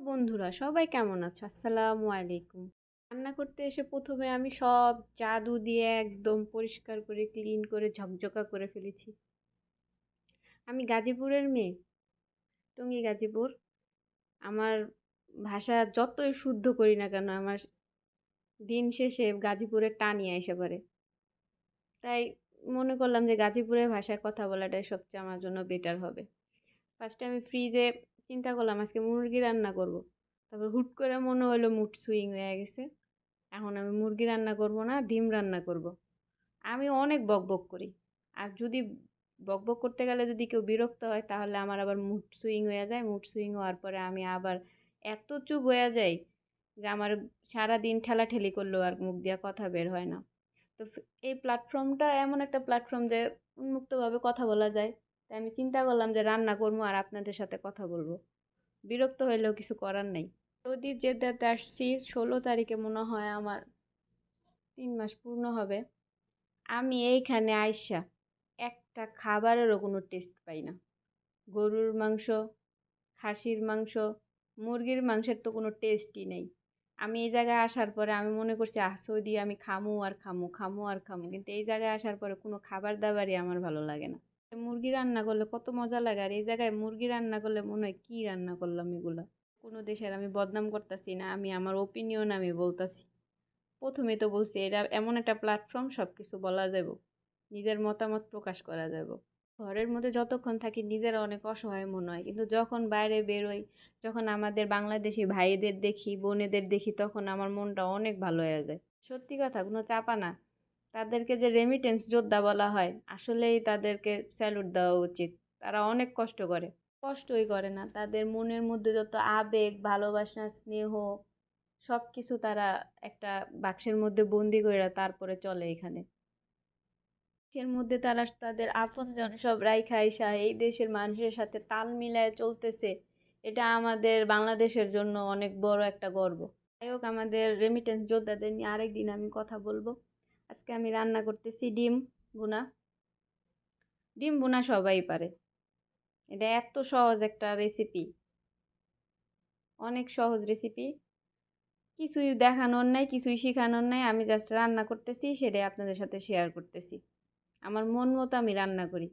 বন্ধুরা, সবাই কেমন আছো? আসসালামু আলাইকুম। রান্না করতে এসে প্রথমে আমি সব জাদু দিয়ে একদম পরিষ্কার করে, ক্লিন করে, ঝকঝকা করে ফেলেছি। আমি গাজীপুরের মেয়ে, টঙ্গী গাজীপুর। আমার ভাষা যতই শুদ্ধ করি না কেন, আমার দিন শেষে গাজীপুরের টানই এসে পড়ে। তাই মনে করলাম যে গাজীপুরের ভাষায় কথা বলাটাই সবচেয়ে আমার জন্য বেটার হবে। ফার্স্টে আমি ফ্রিজে চিন্তা করলাম, আজকে মুরগি রান্না করব। তারপর হুট করে মনে হলো মুড সুইং হয়ে গেছে। এখন আমি মুরগি রান্না করব না, ডিম রান্না করব। আমি অনেক বক বক করি। আর যদি বক বক করতে গেলে যদি কেউ বিরক্ত হয়, তাহলে আমার আবার মুড সুইং হয়ে যায়। মুড সুইং হওয়ার পরে আমি আবার এত চুপ হয়ে যাই যে আমার সারা দিন ঠেলাঠেলি করলেও আর মুখ দিয়ে কথা বের হয় না। তো এই প্ল্যাটফর্মটা এমন একটা প্ল্যাটফর্ম যে উন্মুক্তভাবে কথা বলা যায়। তাই আমি চিন্তা করলাম যে রান্না করব আর আপনাদের সাথে কথা বলব। বিরক্ত হইলেও কিছু করার নেই। সৌদি জেদ্দাতে আসছি, ষোলো তারিখে মনে হয় আমার তিন মাস পূর্ণ হবে। আমি এইখানে আইসা একটা খাবারেরও কোনো টেস্ট পাই না। গরুর মাংস, খাসির মাংস, মুরগির মাংসের তো কোনো টেস্টই নেই। আমি এই জায়গায় আসার পরে আমি মনে করছি সৌদি আমি খামু আর খামু খামু আর খামু। কিন্তু এই জায়গায় আসার পরে কোনো খাবার দাবারই আমার ভালো লাগে না। মুরগি রান্না করলে কত মজা লাগে। আর এই জায়গায় মুরগি রান্না করলে মনে হয় কী রান্না করলাম এগুলো? কোনো দেশের আমি বদনাম করতেছি না, আমি আমার ওপিনিয়ন আমি বলতাছি। প্রথমে তো বলছি, এটা এমন একটা প্ল্যাটফর্ম সব কিছু বলা যাব নিজের মতামত প্রকাশ করা যাব ঘরের মধ্যে যতক্ষণ থাকি নিজের অনেক অসহায় মনে হয়। কিন্তু যখন বাইরে বেরোই যখন আমাদের বাংলাদেশি ভাইদের দেখি, বোনেদের দেখি, তখন আমার মনটা অনেক ভালো হয়ে যায়। সত্যি কথা, কোনো চাপা না। তাদেরকে যে রেমিটেন্স যোদ্ধা বলা হয়, আসলেই তাদেরকে স্যালুট দেওয়া উচিত। তারা অনেক কষ্ট করে। কষ্টই করে না। তাদের মনের মধ্যে যত আবেগ, ভালোবাসা, স্নেহ সব কিছু তারা একটা বাক্সের মধ্যে বন্দি করে তারপরে চলে এখানে। দেশের মধ্যে তারা তাদের আপনজন সব রাইখা আইসা এই দেশের মানুষের সাথে তাল মিলায় চলতেছে, এটা আমাদের বাংলাদেশের জন্য অনেক বড় একটা গর্ব। যাই হোক, আমাদের রেমিটেন্স যোদ্ধাদের নিয়ে আরেকদিন আমি কথা বলব। আজকে আমি রান্না করতেছি ডিম বুনা ডিম বুনা সবাই পারে। এটা এত সহজ একটা রেসিপি অনেক সহজ রেসিপি কিছুই দেখানোর নাই, কিছুই শেখানোর নাই। আমি জাস্ট রান্না করতেছি, সেটাই আপনাদের সাথে শেয়ার করতেছি। আমার মন মতো আমি রান্না করি।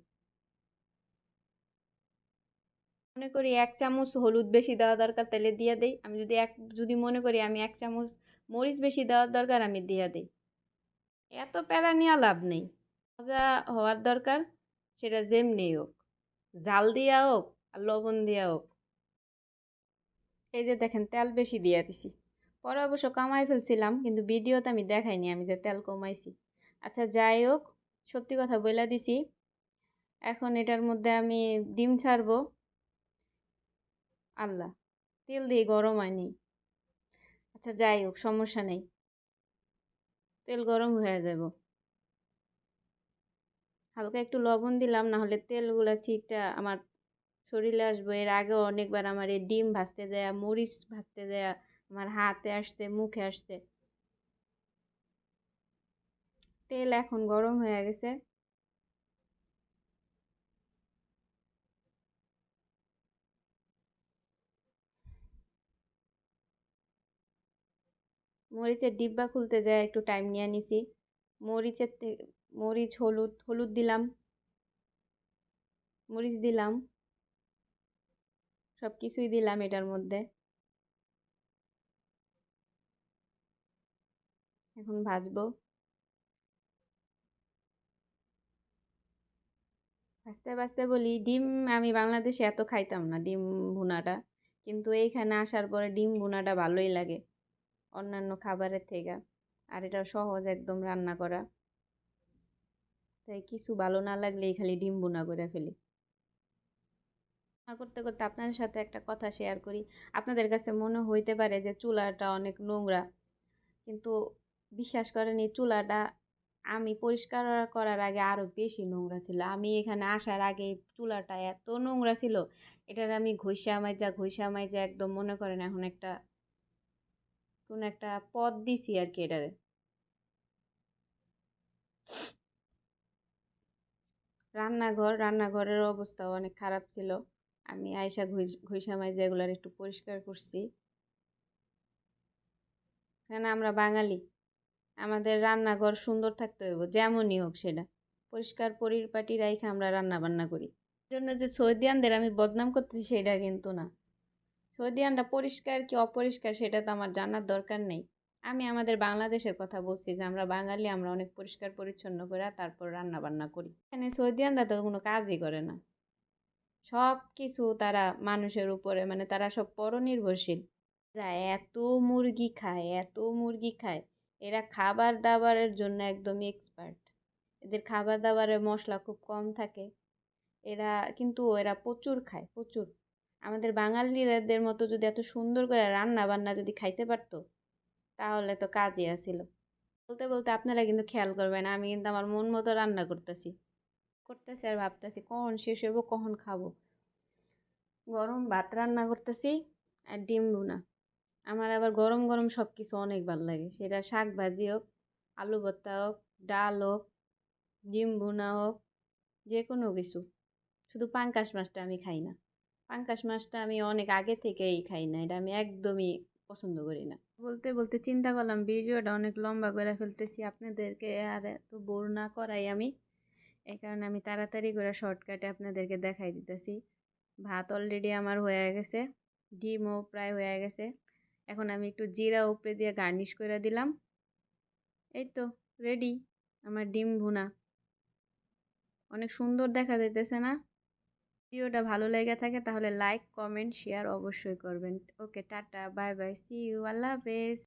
মনে করি এক চামচ হলুদ বেশি দেওয়া দরকার, তাহলে দিয়ে দেই। আমি যদি এক, যদি মনে করি আমি এক চামচ মরিচ বেশি দেওয়ার দরকার, আমি দিয়ে দিই। এত প্যারা নেওয়া লাভ নেই। মজা হওয়ার দরকার, সেটা যেমনি হোক। জাল দিয়া হোক আর লবণ দিয়া হোক। এই যে দেখেন, তেল বেশি দিয়ে দিছি। পরে অবশ্য কামাই ফেলছিলাম, কিন্তু ভিডিওতে আমি দেখাইনি আমি যে তেল কমাইছি। আচ্ছা যাই হোক, সত্যি কথা বলে দিছি। এখন এটার মধ্যে আমি ডিম ছাড়বো। আল্লাহ, তেল দিয়ে গরম হয়নি আচ্ছা যাই হোক, সমস্যা নেই। তেল গরম হয়ে যাব। হালকা একটু লবণ দিলাম না হলে তেলগুলো ছিটটা আমার শরীরে আসব। এর আগে অনেকবার আমার এই ডিম ভাজতে দেয়া, মরিচ ভাজতে দেয়া, আমার হাতে আসতে মুখে আসতে তেল এখন গরম হয়ে গেছে। মরিচের ডিব্বা খুলতে যায় একটু টাইম নিয়ে নিছি। মরিচের মরিচ, হলুদ হলুদ দিলাম। মরিচ দিলাম। সব কিছুই দিলাম এটার মধ্যে। এখন ভাজবো। ভাজতে ভাজতে বলি, ডিম আমি বাংলাদেশে এত খাইতাম না, ডিম ভুনাটা। কিন্তু এইখানে আসার পরে ডিম ভুনাটা ভালোই লাগে। অন্যান্য খাবারের থেকে। আর এটা সহজ একদম রান্না করা। তাই কিছু ভালো না লাগলেই খালি ডিম বোনা করে ফেলি। করতে করতে আপনাদের সাথে একটা কথা শেয়ার করি। আপনাদের কাছে মনে হইতে পারে যে চুলাটা অনেক নোংরা। কিন্তু বিশ্বাস করেন, এই চুলাটা আমি পরিষ্কার করার আগে আরও বেশি নোংরা ছিল। আমি এখানে আসার আগে চুলাটা এত নোংরা ছিল, এটার আমি ঘষা মাইজা ঘষা মাইজা একদম মনে করেন এখন একটা কোন একটা পদ দিছি আর কি এটারে। রান্নাঘর, রান্নাঘরের অবস্থাও অনেক খারাপ ছিল। আমি আয়সা ঘুষ ঘুষা মাইজা এগুলার একটু পরিষ্কার করছি। কেন আমরা বাঙালি, আমাদের রান্নাঘর সুন্দর থাকতে হইব, যেমনই হোক সেটা। পরিষ্কার পরিপাটি রাইখে আমরা রান্না বান্না করি। জন্য যে সৌদিয়ানদের আমি বদনাম করতেছি সেটা কিন্তু না। সৌদিয়ানরা পরিষ্কার কি অপরিষ্কার সেটা তো আমার জানার দরকার নেই। আমি আমাদের বাংলাদেশের কথা বলছি যে আমরা বাঙালি, আমরা অনেক পরিষ্কার, পরিচ্ছন্ন করে তারপর রান্না বান্না করি। এখানে সৌদিয়ানরা তো কোনো কাজই করে না। সব কিছু তারা মানুষের উপরে মানে তারা সব পরনির্ভরশীল। এরা এত মুরগি খায়, এত মুরগি খায়। এরা খাবার দাবারের জন্য একদমই এক্সপার্ট এদের খাবার দাবারের মশলা খুব কম থাকে। এরা, কিন্তু এরা প্রচুর খায়, প্রচুর। আমাদের বাঙালিদের মতো যদি এত সুন্দর করে রান্না বান্না যদি খাইতে পারতো, তাহলে তো কাজই আসিল বলতে বলতে আপনারা কিন্তু খেয়াল করবেন, আমি কিন্তু আমার মন মতো রান্না করতেছি। করতেছি আর ভাবতেছি কখন শেষ হইব, কখন খাব। গরম ভাত রান্না করতেছি আর ডিম ভুনা। আমার আবার গরম গরম সব কিছু অনেক ভালো লাগে। সেটা শাক ভাজি হোক, আলু ভর্তা হোক, ডাল হোক, ডিম ভুনা হোক যে কোনো কিছু। শুধু পাঙ্কাশ মাছটা আমি খাই না। পাঙ্কাশ মাছটা আমি অনেক আগে থেকেই খাই না, এটা আমি একদমই পছন্দ করি না। বলতে বলতে চিন্তা করলাম, ভিডিওটা অনেক লম্বা করে ফেলতেছি, আপনাদেরকে আর এত বোর না করাই আমি। এই কারণে আমি তাড়াতাড়ি করে শর্টকাটে আপনাদেরকে দেখাই দিতেছি। ভাত অলরেডি আমার হয়ে গেছে, ডিমও প্রায় হয়ে গেছে। এখন আমি একটু জিরা উপরে দিয়ে গার্নিশ করে দিলাম। এই তো রেডি আমার ডিম ভুনা। অনেক সুন্দর দেখা যাইতেছে না? ভিডিওটা ভালো লেগে থাকে তাহলে লাইক কমেন্ট শেয়ার অবশ্যই করবেন। Okay tata bye bye see you আল্লাহ হাফেজ।